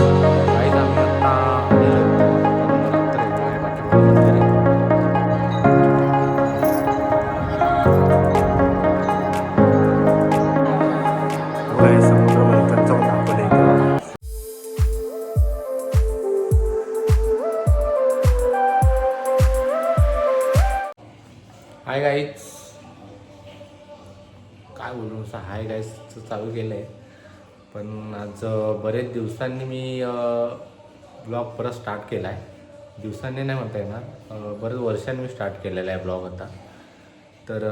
Guys आम्ही दिवसांनी मी blog परत स्टार्ट केला आहे दिवसांनी नाही म्हणता येणार अं, बरेच वर्षांनी मी स्टार्ट केलेला आहे ब्लॉग आता. तर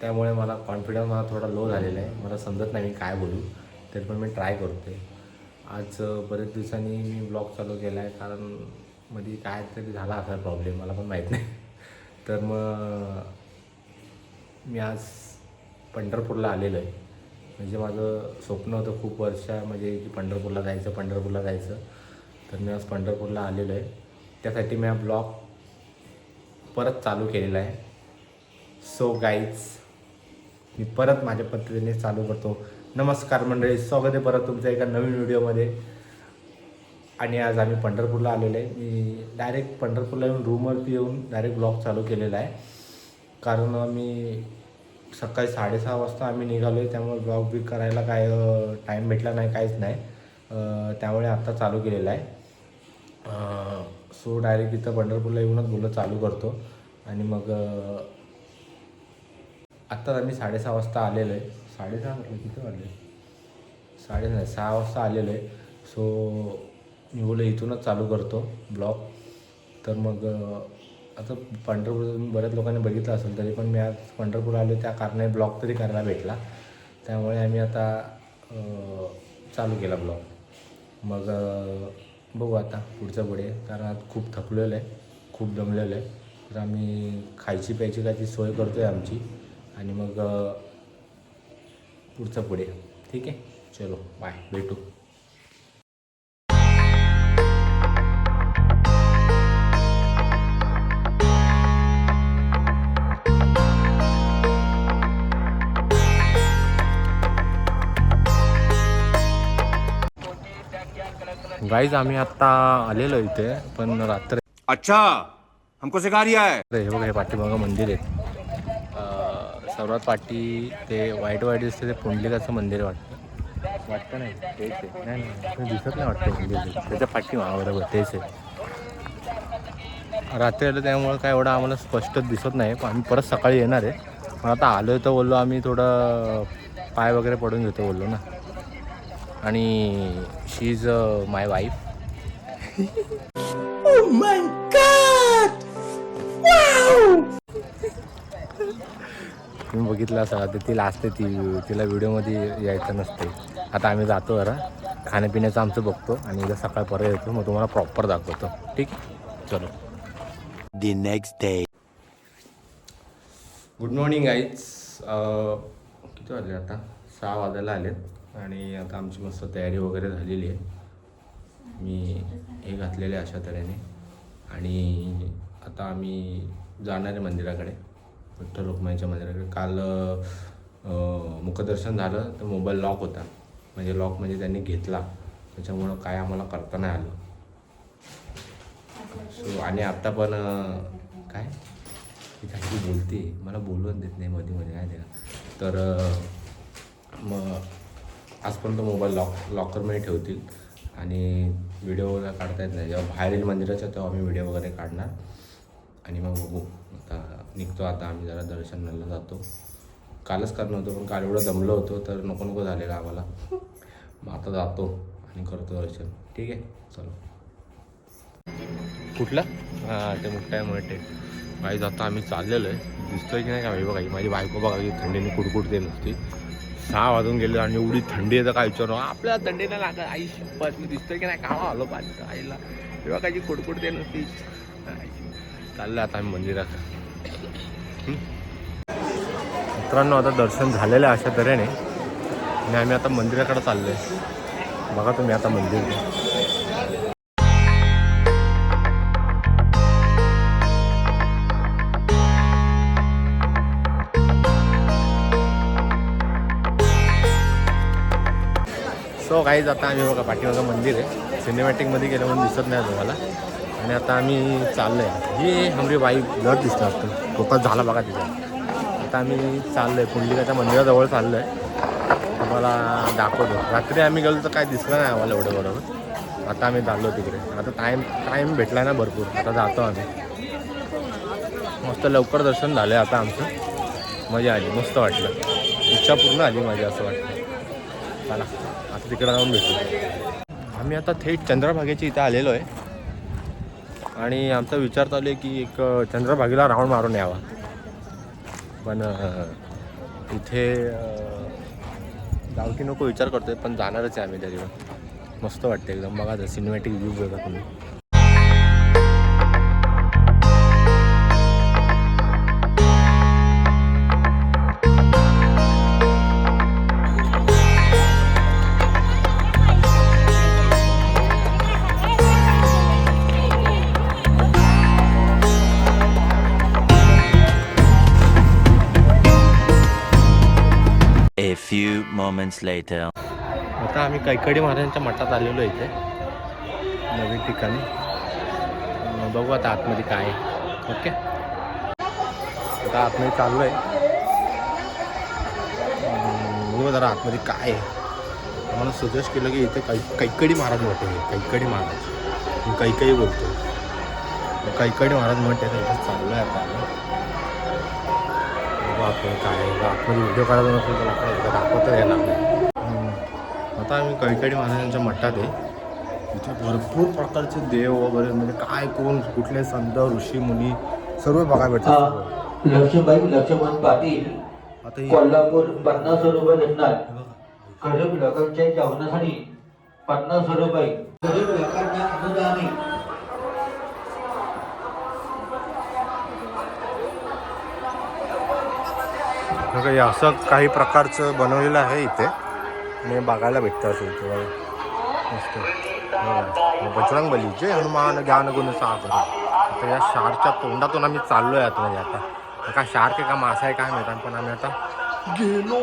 त्यामुळे मला कॉन्फिडन्स मला थोडा लो झालेला आहे. मला समजत नाही मी काय बोलू तरी पण मी ट्राय करते आज बरेच दिवसांनी मी ब्लॉग चालू केला आहे कारण मध्ये काय तरी झाला असा प्रॉब्लेम मला पण माहीत नाही. तर मग मी आज पंढरपूरला आलेलो आहे. म्हणजे माझं स्वप्न होतं खूप वर्ष म्हणजे की पंढरपूरला जायचं पंढरपूरला जायचं. तर मी आज पंढरपूरला आलेलो आहे. त्यासाठी मी हा ब्लॉग परत चालू केलेला आहे. सो गाईज मी परत माझ्या पद्धतीने चालू करतो. नमस्कार मंडळी स्वागत आहे परत तुमच्या एका नवीन व्हिडिओमध्ये. आणि आज आम्ही पंढरपूरला आलेलो आहे. मी डायरेक्ट पंढरपूरला येऊन रूमवरती येऊन डायरेक्ट ब्लॉग चालू केलेला आहे. कारण मी सकाळी साडेसहा वाजता आम्ही निघालो आहे त्यामुळे ब्लॉग बी करायला काय टाईम भेटला नाही काहीच नाही. त्यामुळे आत्ता चालू केलेला आहे. सो डायरेक्ट इथं पंढरपूरला येऊनच बोलत चालू करतो. आणि मग आत्ताच आम्ही साडेसहा वाजता आलेलो आहे. साडेसहा म्हटलं किती वाजले? साडे नाही सहा वाजता आलेलो आहे. सो मी बोललो इथूनच चालू करतो ब्लॉग तर मग आता पंढरपूर बऱ्याच लोकांनी बघितलं असेल तरी पण मी आज पंढरपूर आलो त्या कारणाने ब्लॉग तरी करायला भेटला. त्यामुळे आम्ही आता चालू केला ब्लॉग. मग बघू आता पुढचं पुढे. कारण आज खूप थकलेलं आहे खूप दमलेलं आहे तर आम्ही खायची प्यायची कायची सोय करतो आहे आमची. आणि मग पुढचं पुढे. ठीक आहे? चलो बाय भेटू. गाईज आम्ही आत्ता आलेलो इथे पण रात्र अच्छा हमको सिखा रिया है। हे बघा हे पाठीमागं मंदिर आहे. सर्वात पाठी ते वाईट वाईट दिसते ते पुंडलिकाचं मंदिर आहे वाटतं. वाटतं नाही तेच आहे. नाही नाही दिसत नाही वाटतं मंदिर. त्याच्या पाठीमागं बरोबर तेच आहे. रात्री आलं त्यामुळं काय एवढं आम्हाला स्पष्ट दिसत नाही पण आम्ही परत सकाळी येणार आहे. पण आता आलो तर बोललो आम्ही थोडं पाय वगैरे पडून घेतो बोललो ना. आणि शी इज माय वाईफ तुम्ही बघितलं असाल आता ती असते ती तिला व्हिडिओमध्ये यायचं नसते आता आम्ही जातो जरा खाण्यापिण्याचं आमचं बघतो आणि उद्या सकाळ परत येतो मग तुम्हाला प्रॉपर दाखवतो. ठीक? चलो. The next day good morning eyes किती वाजले आता? सहा वाजायला आलेत. आणि आता आमची मस्त तयारी वगैरे झालेली आहे. मी हे घातलेले अशा तऱ्हेने. आणि आता आम्ही जाणार आहे मंदिराकडे विठ्ठल रुक्माईच्या मंदिराकडे. काल मुखदर्शन झालं तर मोबाईल लॉक होता. म्हणजे लॉक म्हणजे त्यांनी घेतला. त्याच्यामुळं काय आम्हाला करता नाही आलं. सो आणि आत्ता पण काय? ती काहीतरी बोलते. मला बोलवून देत नाही मध्ये मध्ये काय ते तर मग आजपर्यंत मोबाईल लॉक लॉकरमध्ये ठेवतील. आणि व्हिडिओ वगैरे काढता येत नाही. जेव्हा बाहेरील मंदिराच्या तेव्हा आम्ही व्हिडिओ वगैरे काढणार. आणि मग बघू. आता निघतो आता आम्ही जरा दर्शनाला जातो. कालच करणं होतो पण काल एवढं दमलो होतो तर नको नको झालेलं आम्हाला. मग आता जातो आणि करतो दर्शन. ठीक आहे? चलो. कुठलं? हां ते मुठ्ठा आहे मोठे बाई जाता आम्ही चाललेलो आहे. दिसतोय की नाही का? बघा माझी बायको बघा की थंडीने कुडकुडते नुसती. सहा वाजून गेले आणि एवढी थंडी आहे तर काय विचारू? आपल्याला थंडी नाही लागत. आई शपथ मी दिसतोय की नाही? कामा आलो पाहिजे आईला. तेव्हा काही कुडकुडते नुसती नसते चाललं आता आम्ही मंदिरात. मित्रांनो आता दर्शन झालेलं आहे अशा तऱ्हेने. आणि आम्ही आता मंदिराकडे चाललो आहे बघा तुम्ही आता मंदिर. काही सो आता आम्ही बघा पाठीमागं मंदिर आहे. सिनेमॅटिकमध्ये गेलं म्हणून दिसत नाही तुम्हाला. आणि आता आम्ही चाललो आहे ही हमरी बाई घर दिसतं असतं खूपच झाला बघा तिथं. आता आम्ही चाललो आहे पुंडलिकाच्या मंदिराजवळ चाललो आहे तुम्हाला दाखवतो. रात्री आम्ही गेलो तर काय दिसलं नाही आम्हाला एवढं बरोबर. आता आम्ही चाललो तिकडे. आता टाईम टाईम भेटला ना भरपूर. आता जातो आम्ही. मस्त लवकर दर्शन झालं आहे आता आमचं. मजा आली. मस्त वाटलं. इच्छा पूर्ण आली माझी असं वाटतं. चला आता तिकडे जाऊन भेटू. आम्ही आता थेट चंद्रभागेच्या इथं आलेलो आहे. आणि आमचा विचार चालू आहे की एक चंद्रभागेला राऊंड मारून यावा. पण इथे गावकी नको विचार करतोय पण जाणारच आहे आम्ही तरी पण मस्त वाटते एकदम. बघा सिनेमॅटिक व्ह्यू बघा तुम्ही. A few moments later. आता आम्ही कैकडी महाराजांच्या मठात आलेलो आहे इथे. नवीन ठिकाणी. बघू आता आतमध्ये काय आहे. ओके? आता आतमध्ये चाललो आहे. बघू जरा आतमध्ये काय आहे. मला सजेस्ट केलं की इथे कै कैकडी महाराज मठ आहे. कैकडी महाराज. मी कैकई बोलतो कैकडी महाराज मठ आहे तर इथे चाललो आहे आता बघू आपण काय आतमध्ये व्हिडिओ काढायचा नसेल तर आपण एकदा दाखवता येणार नाही. आता आम्ही कैकडी महाराजांच्या मठात आहे. इथे भरपूर प्रकारचे देव वगैरे म्हणजे काय कोण कुठले संत ऋषी मुनी सर्व बघायला भेटतात. सर्व. लक्ष्मीबाई लक्ष्मण पाटील आता कोल्हापूर पन्नास रुपये देणार गरीब लोकांच्या जेवणासाठी पन्नास रुपये. गरीब लोकांना अनुदाने हे असं काही प्रकारचं बनवलेलं आहे इथे. आणि बघायला भेटतं असं इथे मस्त. बजरंग बलीचे हनुमान ज्ञान गुण सागर. आता या शारच्या तोंडातून आम्ही चाललोय आतमध्ये आता. का काय शार्क आहे का मासा आहे काय माहिती पण आम्ही आता गेलो.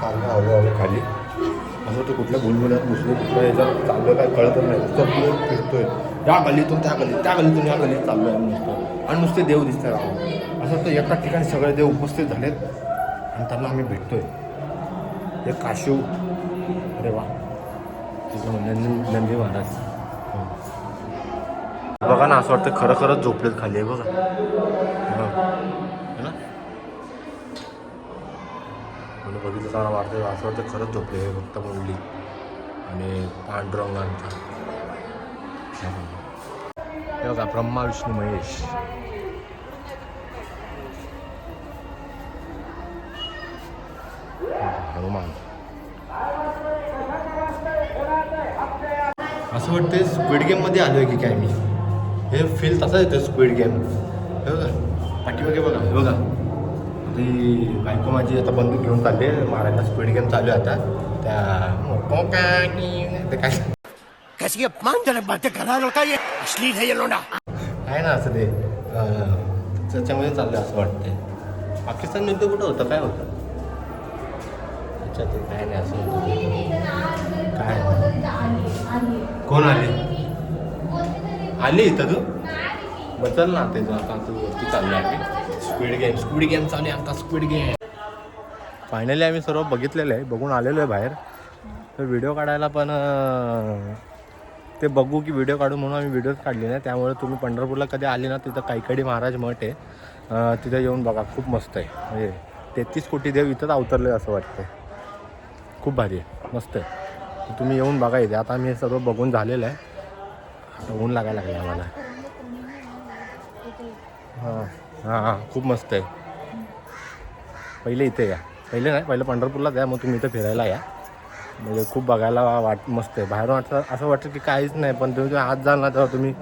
चाललो हळूहळू खाली. असं तो कुठल्या बुलबुल्यात घुसलो कुठल्या याच्यात चाललं काय कळत नाही. नुसतं फिरतोय. या गल्लीतून त्या गल्लीत त्या गल्लीतून या गल्लीत चाललो आहे नुसतं. आणि नुसते देव दिसतात आहोत असं वाटतं एका ठिकाणी सगळे देव उपस्थित झालेत आणि त्यांना आम्ही भेटतोय. हे काशिव अरे वा. म्हणजे नंदी महाराज. हो. बघा ना असं वाटतं खरं खरंच झोपलेत खाली आहे बघा. हो. है. ना? म्हणजे बघितलं चांगला वाटतं असं वाटतं खरंच झोपले भक्त फक्त मुंडली आणि पांडुरंगांचा. हे बघा ब्रह्मा विष्णू महेश हनुमान असं वाटतं स्क्विड गेममध्ये आलो आहे की काय मी? हे फील तसा येतं स्क्विड गेम हे बघा पाठीमागे बघा हे बघा. ती बायको माझी आता बंदूक घेऊन चालली आहे. मारायला स्पीड गेम चालू आहे आता. त्या ते काय? कैसी अपमानजनक बातें करा रहा है लड़का ये अश्लील है ये लोडा आहे ना असं ते अं, त्याच्यामध्ये चाललं असं वाटतंय पाकिस्तान युद्ध कुठं होतं काय होतं अच्छा ते काय नाही असं होतं काय कोण आले आली इथं तू बचल ना ते जो आता तू वरती चाललं आहे स्पीड गेम स्पीड गेम चालू आहे आता स्पीड गेम फायनली आम्ही सर्व बघितलेलं आहे बघून आलेलो आहे बाहेर तर व्हिडिओ काढायला पण अं, ते बघू की व्हिडिओ काढू म्हणून आम्ही व्हिडिओज काढले नाही त्यामुळे तुम्ही पंढरपूरला कधी आले ना तिथं कायकडी महाराज मठ आहे. तिथं येऊन बघा खूप मस्त आहे. म्हणजे तेहतीस कोटी देव इथंच अवतरले असं वाटतं खूप भारी आहे. मस्त आहे. तुम्ही येऊन बघा इथे. आता आम्ही हे सर्व बघून झालेलं आहे. आता ऊन लागायला लागलं आम्हाला. हां हां हां. खूप मस्त आहे. पहिले इथे या. पहिले नाही पहिलं पंढरपूरलाच या. मग तुम्ही इथं फिरायला या. म्हणजे खूप बघायला वाट मस्त आहे. बाहेरून वाटतं असं वाटतं की काहीच नाही पण तुम्ही जेव्हा आत जाल ना तेव्हा तुम्ही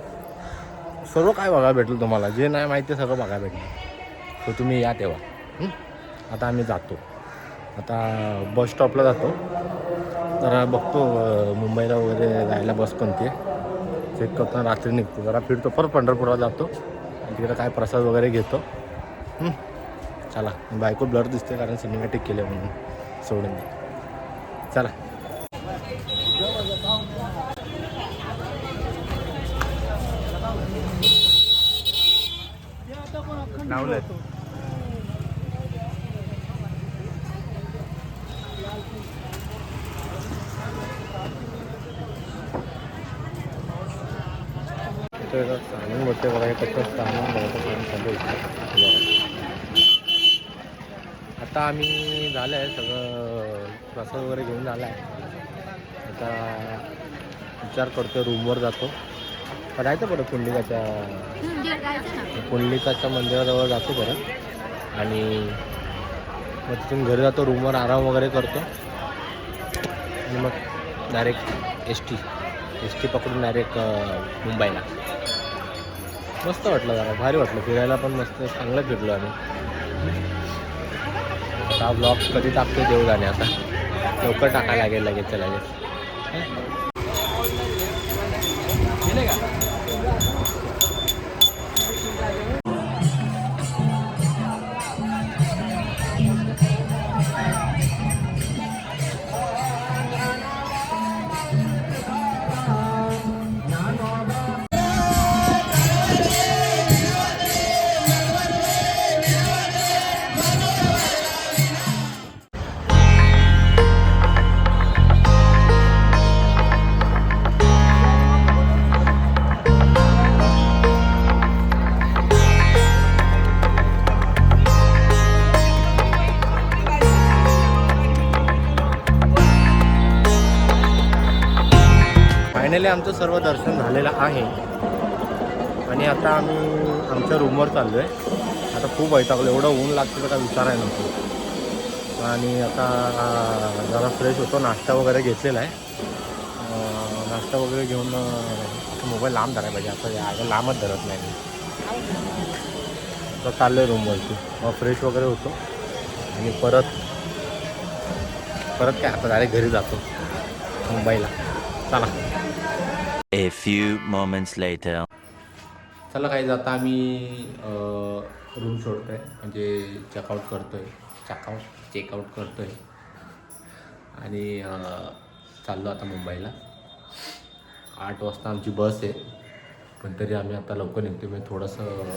सर्व काय बघायला भेटेल तुम्हाला. जे नाही माहिती आहे सगळं बघायला भेटेल. तर तुम्ही या तेव्हा. आता आम्ही जातो. आता बस स्टॉपला जातो. जरा बघतो मुंबईला वगैरे जायला बस कोणती आहे चेक करतो रात्री निघतो. जरा फिरतो परत पंढरपूरला जातो. तिकडे काय प्रसाद वगैरे घेतो. चला. बायको ब्लर दिसते कारण सिनेमॅटिक केले म्हणून. सोडून दे. चला लावलंय इथे जर सामान मोठे बघायला फक्त सामान बघायचं काम चालू आहे इथे. आता आम्ही झालं आहे सगळं प्रसाद वगैरे घेऊन आला आहे आता विचार करतो रूमवर जातो. जायचं परत पुंडलिकाच्या पुंडलिकाच्या मंदिराजवळ जातो परत आणि मग तिथून घरी जातो रूमवर आराम वगैरे करतो. आणि मग direct S T S T पकडून डायरेक्ट मुंबईला. मस्त वाटलं जरा भारी वाटलं. फिरायला पण मस्त चांगलं फिरलो आम्ही. हा ब्लॉग कधी टाकतो देऊ जाणे आता. लवकर टाकायला लागेल लगेच लगेच. फायनली आमचं सर्व दर्शन झालेलं आहे. आणि आता आम्ही आमच्या रूमवर चाललो आहे आता खूप वैतागलो एवढं ऊन लागतं तर काय विचारायला नको आणि आता जरा फ्रेश होतो. नाश्ता वगैरे घेतलेला आहे. नाश्ता वगैरे घेऊन मोबाईल लांब धरायला पाहिजे. असं यायला लांबच धरत नाही मी. तर चाललो आहे रूमवरती. मग फ्रेश वगैरे होतो. आणि परत परत काय आता डायरेक्ट घरी जातो. मुंबईला. चला. A few moments later. चला काही आता आम्ही रूम सोडतो आहे म्हणजे चेकआउट करतो आहे चेकआउट चेकआउट करतो आहे आणि चाललो आता मुंबईला. आठ वाजता आमची बस आहे. पण तरी आम्ही आता लवकर निघतो मी म्हणजे थोडंसं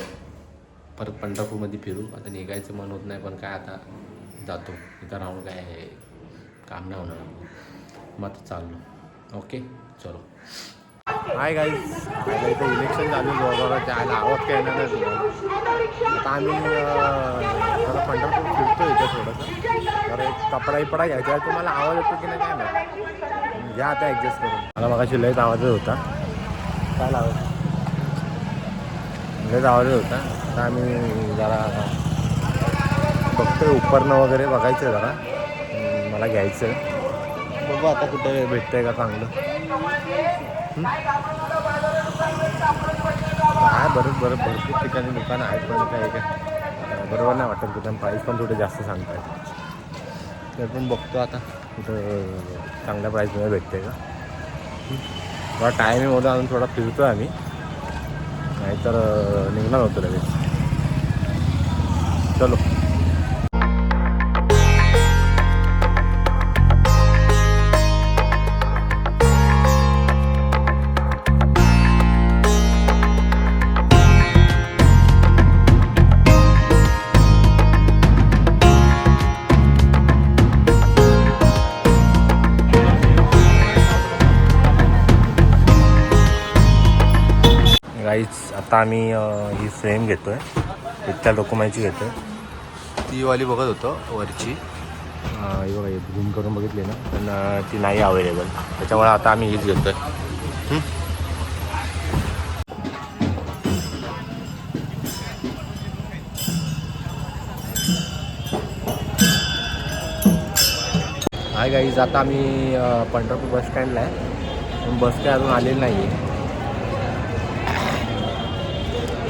परत पंढरपूरमध्ये फिरू. आता निघायचं मन होत नाही पण काय आता जातो. इथं राहून काय काम नाही होणार. मग आता चाललो. ओके चलो. हाय गाईज आता इथं इलेक्शन चालू आहे. जोरात आवाज काय येणार नाही आता आम्ही जरा पंढरपूर फिरतो इथं थोडंसं. तर एक कपडा इपडा घ्यायचा आहे. तुम्हाला आवाज येतो की नाही काय नाही घ्या आता ॲडजस्ट करून. मला मग लयच आवाजच होता. काय लावायचं? लयच आवाज होता. तर आम्ही जरा बघतोय. उपरणं वगैरे बघायचं आहे जरा मला घ्यायचं आहे बघू आता कुठे भेटतंय का चांगलं. काय बरं बरं भरपूर ठिकाणी दुकानं आहेत पण काय. काय बरोबर नाही वाटत दुकान प्राईस पण थोडे जास्त सांगतायत तर पण बघतो आता कुठं चांगल्या प्राईसमध्ये भेटते का. हं. थोडा टायमिंगमध्ये अजून थोडा फिरतो आम्ही. नाहीतर निघणार होतो लगेच. चलो. आता आम्ही ही फ्रेम घेतो आहे विठ्ठल डॉक्युमेंटची घेतो आहे ती वाली बघत होतो वरची. ही बघा झूम करून बघितली ना. पण ती नाही अवेलेबल त्याच्यामुळे आता आम्ही हीच घेतो आहे हाय गाईज आता आम्ही पंढरपूर बस स्टँडला आहे. पण बस काय अजून आलेली नाही आहे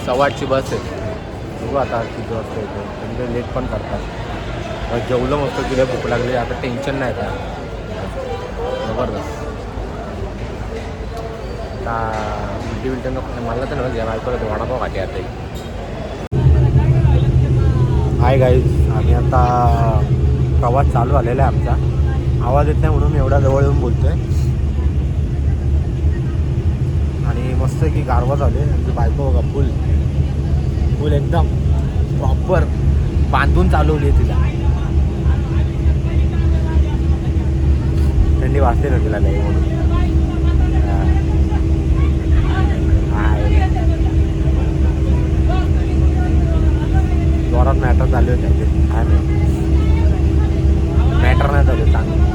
सव्वा आठची बस आहे. बघू आता किती वाजता येतो. कधी लेट पण करतात. जेवलं मस्त तिला भूक लागली. आता टेन्शन नाही आता. जबरदस्त. आता उलटी बिलटी नको. मला तर नव्हतं. जेवायला परत वडापाव खाते आता हाय गाईज आम्ही आता प्रवास चालू आलेला आहे आमचा. आवाज येत नाही म्हणून मी एवढा जवळ येऊन बोलतो आहे आणि मस्त की गारवा झाले. आमची बायको बघा फुल फुल एकदम प्रॉपर बांधून चालवली आहे तिला. थंडी वाजते ना तिला लई म्हणून. हाय. जोरात मॅटर झाले होते काय नाही मॅटर नाही झाले चांगलं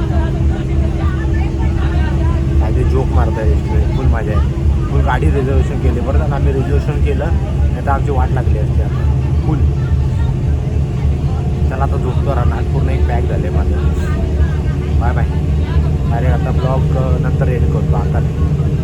आधी जोक मारताय फुल मजा आहे फुल गाडी रिझर्वेशन केली. बरं झालं आम्ही रिझर्वेशन केलं. तर आमची वाट लागली असते आता. फुल चला आता झोपतो राहणार पूर्ण एक पॅक झाले माझं. बाय बाय अरे आता ब्लॉग नंतर एड करतो आता. नाही.